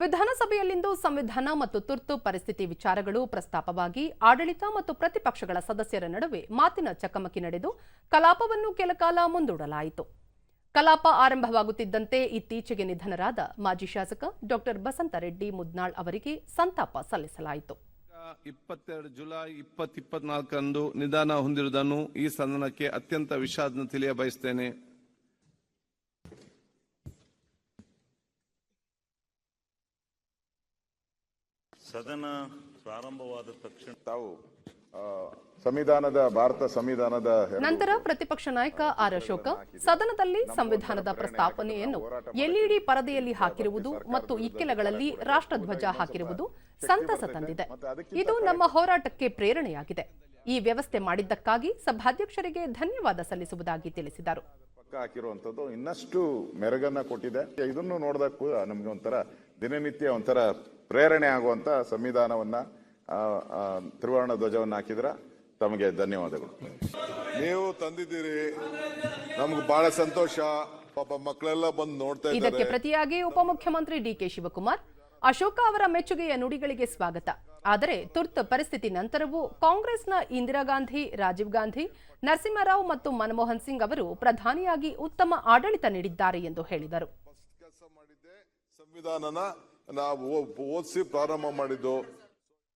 ವಿಧಾನಸಭೆಯಲ್ಲಿಂದು ಸಂವಿಧಾನ ಮತ್ತು ತುರ್ತು ಪರಿಸ್ಥಿತಿ ವಿಚಾರಗಳು ಪ್ರಸ್ತಾಪವಾಗಿ ಆಡಳಿತ ಮತ್ತು ಪ್ರತಿಪಕ್ಷಗಳ ಸದಸ್ಯರ ನಡುವೆ ಮಾತಿನ ಚಕಮಕಿ ನಡೆದು ಕಲಾಪವನ್ನು ಕೆಲಕಾಲ ಮುಂದೂಡಲಾಯಿತು. ಕಲಾಪ ಆರಂಭವಾಗುತ್ತಿದ್ದಂತೆ ಇತ್ತೀಚೆಗೆ ನಿಧನರಾದ ಮಾಜಿ ಶಾಸಕ ಡಾಕ್ಟರ್ ಬಸಂತರೆಡ್ಡಿ ಮುದ್ನಾಳ್ ಅವರಿಗೆ ಸಂತಾಪ ಸಲ್ಲಿಸಲಾಯಿತು. ಇಪ್ಪತ್ತೆರಡು ಜುಲೈ ಇಪ್ಪತ್ತಿಪ್ಪತ್ನಾಲ್ಕರಂದು ನಿಧನ ಹೊಂದಿರುವುದನ್ನು ಈ ಸದನಕ್ಕೆ ಅತ್ಯಂತ ವಿಷಾದ ತಿಳಿಯ ಸದನ ಪ್ರಾರಂಭವಾದ ತಕ್ಷಣ ತಾವು ಆ, ಸಂವಿಧಾನದ ಭಾರತ ಸಂವಿಧಾನದ ನಂತರ ಪ್ರತಿಪಕ್ಷ ನಾಯಕ ಆರ್ ಅಶೋಕ ಸದನದಲ್ಲಿ ಸಂವಿಧಾನದ ಪ್ರಸ್ತಾಪನೆಯನ್ನು ಎಲ್ಇಡಿ ಪರದೆಯಲ್ಲಿ ಹಾಕಿರುವುದು ಮತ್ತು ಇಕ್ಕೆಲಗಳಲ್ಲಿ ರಾಷ್ಟ್ರಧ್ವಜ ಹಾಕಿರುವುದು ಸಂತಸ ತಂದಿದೆ. ಇದು ನಮ್ಮ ಹೋರಾಟಕ್ಕೆ ಪ್ರೇರಣೆಯಾಗಿದೆ. ಈ ವ್ಯವಸ್ಥೆ ಮಾಡಿದ್ದಕ್ಕಾಗಿ ಸಭಾಧ್ಯಕ್ಷರಿಗೆ ಧನ್ಯವಾದ ಸಲ್ಲಿಸುವುದಾಗಿ ತಿಳಿಸಿದರು. ಪಕ್ಕ ಹಾಕಿರುವಂತದ್ದು ಇನ್ನಷ್ಟು ಮೆರಗನ್ನ ಕೊಟ್ಟಿದೆ. ಇದನ್ನು ನೋಡಿದಕ್ಕೂ ನಮಗೆ ಒಂಥರ ದಿನನಿತ್ಯ ಒಂಥರ ಪ್ರೇರಣೆ ಆಗುವಂತ ಸಂವಿಧಾನವನ್ನ ತ್ರಿವರ್ಣ ಧ್ವಜವನ್ನು ಹಾಕಿದ್ರ ತಮಗೆ ಧನ್ಯವಾದಗಳು. ನೀವು ತಂದಿದ್ದೀರಿ. ನಮ್ಗೆ ಬಹಳ ಸಂತೋಷ. ಪಾಪ ಮಕ್ಕಳೆಲ್ಲ ಬಂದು ನೋಡ್ತಾ ಇದಕ್ಕೆ ಇದ್ದಾರೆ ಪ್ರತಿಯಾಗಿ ಉಪಮುಖ್ಯಮಂತ್ರಿ ಡಿಕೆ ಶಿವಕುಮಾರ್ ಅಶೋಕ ಅವರ ಮೆಚ್ಚುಗೆಯ ನುಡಿಗಳಿಗೆ ಸ್ವಾಗತ. ಆದರೆ ತುರ್ತು ಪರಿಸ್ಥಿತಿ ನಂತರವೂ ಕಾಂಗ್ರೆಸ್ನ ಇಂದಿರಾ ಗಾಂಧಿ ರಾಜೀವ್ ಗಾಂಧಿ ನರಸಿಂಹರಾವ್ ಮತ್ತು ಮನಮೋಹನ್ ಸಿಂಗ್ ಅವರು ಪ್ರಧಾನಿಯಾಗಿ ಉತ್ತಮ ಆಡಳಿತ ನೀಡಿದ್ದಾರೆ ಎಂದು ಹೇಳಿದರು. ಸಂವಿಧಾನನ ನಾವು ಓದಿಸಿ ಪ್ರಾರಂಭ ಮಾಡಿದ್ದು.